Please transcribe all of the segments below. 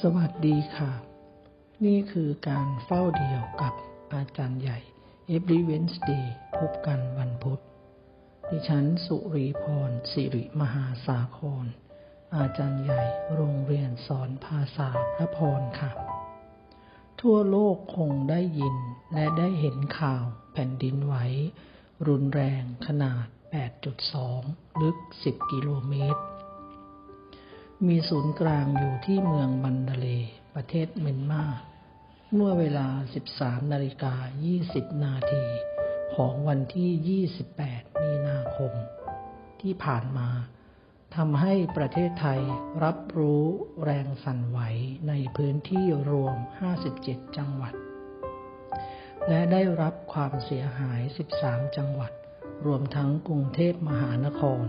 สวัสดีค่ะ นี่คือการเฝ้าเดี่ยวกับอาจารย์ใหญ่ Every Wednesday พบกันวันพุธ ดิฉันสุรีพร สิริมหาสาคร อาจารย์ใหญ่โรงเรียนสอนภาษาพระพรค่ะ ทั่วโลกคงได้ยินและได้เห็นข่าวแผ่นดินไหวรุนแรงขนาด 8.2 ลึก 10 กิโลเมตร มีศูนย์กลางอยู่ที่เมืองมันดาเล ประเทศเมียนมา เมื่อเวลา 13 นาฬิกา 20 นาที ของวันที่ 28 มีนาคม ที่ผ่านมาทำให้ประเทศไทยรับรู้แรงสั่นไหวในพื้นที่รวม 57 จังหวัด และได้รับความเสียหาย 13 จังหวัด รวมทั้งกรุงเทพมหานคร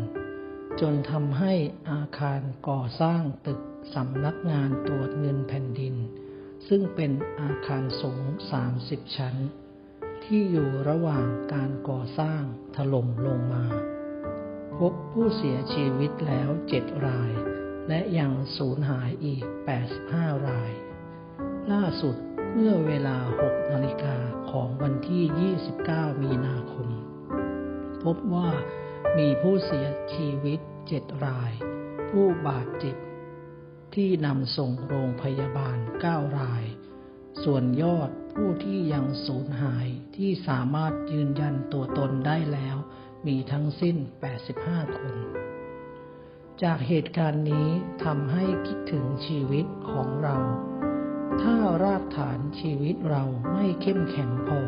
จนทำให้อาคารก่อสร้างตึกสำนักงานตรวจเงินแผ่นดิน ซึ่งเป็นอาคารสูง 30 ชั้น ที่อยู่ระหว่างการก่อสร้างถล่มลงมา พบผู้เสียชีวิตแล้ว7ราย และยังสูญหายอีก 85 ราย ล่าสุดเมื่อเวลา 6 นาฬิกาของวันที่ 29 มีนาคม พบว่า มีผู้เสียชีวิตเจ็ดราย ผู้บาดเจ็บ ที่นำส่งโรงพยาบาลเก้าราย ส่วนยอดผู้ที่ยังสูญหายที่สามารถยืนยันตัวตนได้แล้ว มีทั้งสิ้น 85 คน จากเหตุการณ์นี้ทำให้คิดถึงชีวิตของเรา ถ้ารากฐานชีวิตเราไม่เข้มแข็งพอ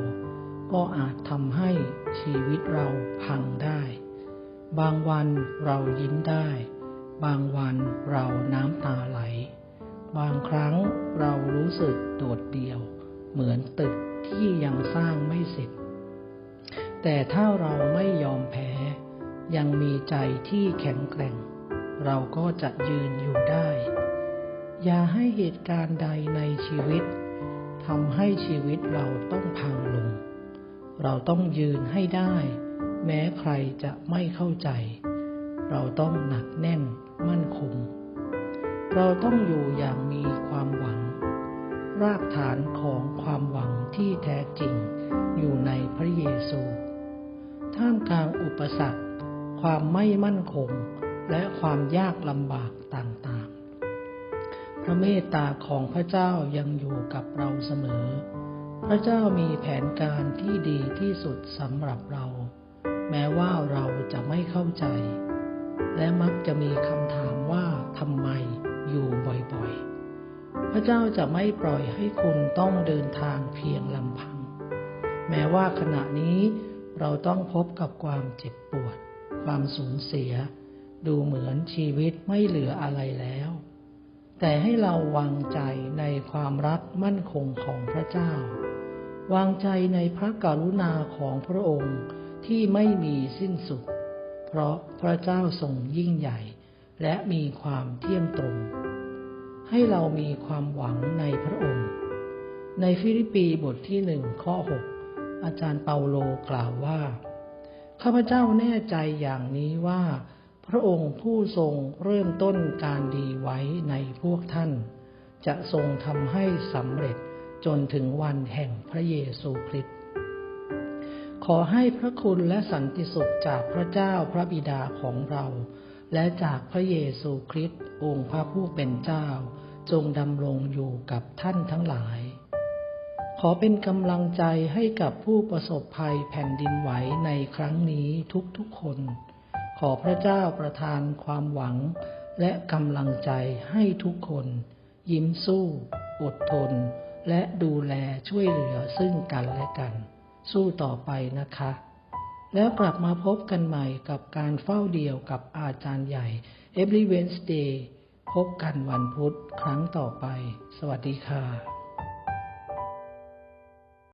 ก็อาจทำให้ชีวิตเราพังได้ บางวันเรายิ้มได้ บางวันเราน้ำตาไหล บางครั้งเรารู้สึกโดดเดี่ยว เหมือนตึกที่ยังสร้างไม่เสร็จ แต่ถ้าเราไม่ยอมแพ้ ยังมีใจที่แข็งแกร่ง เราก็จะยืนอยู่ได้ อย่าให้เหตุการณ์ใดในชีวิตทำให้ชีวิตเราต้องพังลง เราต้องยืนให้ได้ แม้ใครจะไม่เข้าใจ เราต้องหนักแน่นมั่นคง เราต้องอยู่อย่างมีความหวัง รากฐานของความหวังที่แท้จริงอยู่ในพระเยซู ท่ามกลางอุปสรรค ความไม่มั่นคง และความยากลำบากต่างๆ พระเมตตาของพระเจ้ายังอยู่กับเราเสมอ พระเจ้ามีแผนการที่ดีที่สุดสำหรับเรา แม้ว่าเราจะไม่เข้าใจ และมักจะมีคำถามว่าทำไมอยู่บ่อยๆ พระเจ้าจะไม่ปล่อยให้คุณต้องเดินทางเพียงลำพัง แม้ว่าขณะนี้เราต้องพบกับความเจ็บปวด ความสูญเสีย ดูเหมือนชีวิตไม่เหลืออะไรแล้ว แต่ให้เราวางใจในความรักมั่นคงของพระเจ้า วางใจในพระกรุณาของพระองค์ ที่ไม่มีสิ้นสุด เพราะพระเจ้าทรงยิ่งใหญ่ และมีความเที่ยงตรง ให้เรามีความหวังในพระองค์ ในฟิลิปปีบทที่หนึ่งข้อหกอาจารย์เปาโลกล่าวว่า ข้าพเจ้าแน่ใจอย่างนี้ว่า พระองค์ผู้ทรงเริ่มต้นการดีไว้ในพวกท่าน จะทรงทำให้สำเร็จจนถึงวันแห่งพระเยซูคริสต์ ขอให้พระคุณและสันติสุขจากพระเจ้าพระบิดาของเรา และจากพระเยซูคริสต์องค์พระผู้เป็นเจ้า จงดำรงอยู่กับท่านทั้งหลาย ขอเป็นกำลังใจให้กับผู้ประสบภัยแผ่นดินไหวในครั้งนี้ทุกๆคน ขอพระเจ้าประทานความหวัง และกำลังใจให้ทุกคน ยิ้มสู้ อดทน และดูแลช่วยเหลือซึ่งกันและกัน สู้ต่อไปนะคะ แล้วกลับมาพบกันใหม่กับการเฝ้าเดียวกับอาจารย์ใหญ่ Every Wednesday พบกันวันพุธครั้งต่อไป สวัสดีค่ะ